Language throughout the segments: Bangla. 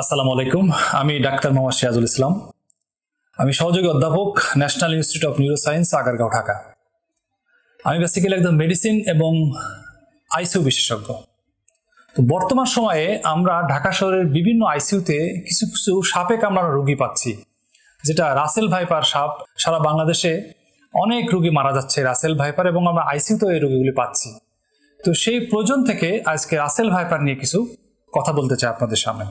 আসসালামু আলাইকুম। আমি ডাক্তার মোহাম্মদ সিরাজুল ইসলাম। আমি সহযোগী অধ্যাপক national institute of neuroscience, Agargaon, Dhaka. আমি বেসিক্যালি একদম মেডিসিন এবং আইসিউ বিশেষজ্ঞ। তো বর্তমান সময়ে আমরা ঢাকা শহরের বিভিন্ন আইসিইউতে কিছু কিছু সাপে কামড়ানো রোগী পাচ্ছি, যেটা রাসেল ভাইপার সাপ। সারা বাংলাদেশে অনেক রোগী মারা যাচ্ছে রাসেল ভাইপার এবং আমরা আইসিইউতেও এই রোগীগুলি পাচ্ছি। তো সেই প্রয়োজন থেকে আজকে রাসেল ভাইপার নিয়ে কিছু কথা বলতে চাই আপনাদের সামনে।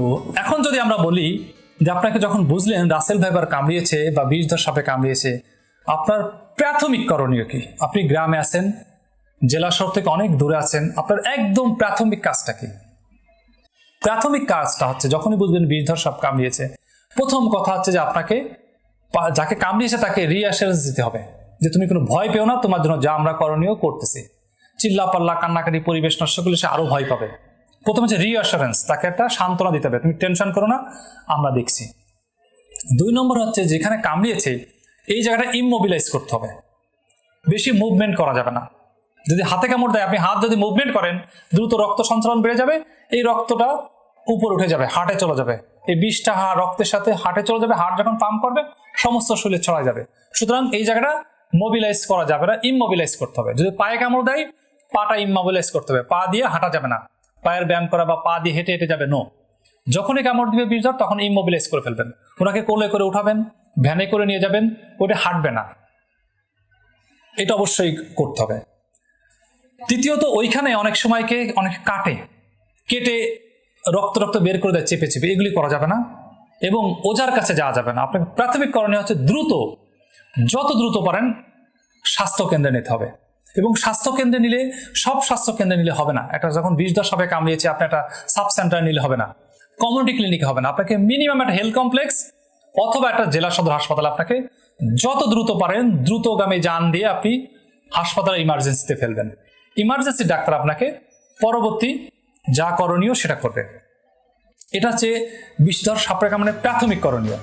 তো এখন যদি আমরা বলি যে আপনাকে যখন বুঝলেন রাসেল ভাইবার কামড়িয়েছে বা বিষধর সাপে কামড়িয়েছে, আপনার প্রাথমিক করণীয় কি? আপনি গ্রামে আছেন, জেলা শহর থেকে অনেক দূরে আছেন, আপনার একদম প্রাথমিক কাজটা কি? প্রাথমিক কাজটা হচ্ছে যখনই বুঝবেন বিষধর সাপ কামড়িয়েছে, প্রথম কথা হচ্ছে যে আপনাকে যাকে কামড়িয়েছে তাকে রিঅ্যাসুরেন্স দিতে হবে যে তুমি কোনো ভয় পেও না, তোমার জন্য যা আমরা করণীয় করতেছি। চিল্লা পাল্লা কান্নাকাটি, পরিবেশ নষ্ট করলে সে আরও ভয় পাবে। প্রথমে হচ্ছে রিঅ্যাসুরেন্স তাকে একটা সান্ত্বনা দিতে হবে। তুমি টেনশন করো না, আমরা দেখছি। দুই নম্বর হচ্ছে যেখানে কামড়িয়েছে, এই জায়গাটা ইমোবিলাইজ করতে হবে। বেশি মুভমেন্ট করা যাবে না। যদি হাতে কামড় দেয়, আপনি হাত যদি মুভমেন্ট করেন, দ্রুত রক্ত সঞ্চালন বেড়ে যাবে, এই রক্তটা উপর উঠে যাবে হাটে চলে যাবে। এই বিষটা হা রক্তের সাথে হাটে চলে যাবে হাট যখন পাম্প করবে, সমস্ত শরীরে ছড়া যাবে। সুতরাং এই জায়গাটা মোবিলাইজ করা যাবে না ইমোবিলাইজ করতে হবে। যদি পায়ে কামড় দেয়, পাটা ইমোবিলাইজ করতে হবে, পা দিয়ে হাঁটা যাবে না। পায়ের ব্যায়াম করা বা পা দিয়ে হেঁটে হেঁটে যাবে নো যখনই কামড় দিবে বিষধর তখন ইমোবিলাইজ করে ফেলবেন। ওনাকে কোলে করে উঠাবেন, ভ্যানে করে নিয়ে যাবেন ওটা হাঁটবে না। এটা অবশ্যই করতে হবে। তৃতীয়ত ওইখানে অনেক সময়কে অনেক কাটে। কেটে রক্ত রক্ত বের করে দেয় চেপে চেপে। এগুলি করা যাবে না এবং ওজার কাছে যাওয়া যাবে না। আপনাকে প্রাথমিক করণীয় হচ্ছে দ্রুত, যত দ্রুত পারেন স্বাস্থ্য কেন্দ্রে নিতে হবে। এবং স্বাস্থ্য কেন্দ্রে নিলে, সব স্বাস্থ্য কেন্দ্রে নিলে হবে না। একটা যখন বিষ দশ সাপে কামড়িয়েছে আপনি একটা সাব সেন্টার নিলে হবে না। কমিউনিটি ক্লিনিক হবে না। আপনাকে মিনিমাম একটা হেলথ কমপ্লেক্স অথবা একটা জেলা সদর হাসপাতাল আপনাকে যত দ্রুত পারেন, দ্রুতগামী যান দিয়ে আপনি হাসপাতালে ইমার্জেন্সিতে ফেলবেন। ইমার্জেন্সি ডাক্তার আপনাকে পরবর্তী যা করণীয় সেটা করবে। এটা হচ্ছে বিষধর সাপের কামড়ে প্রাথমিক করণীয়।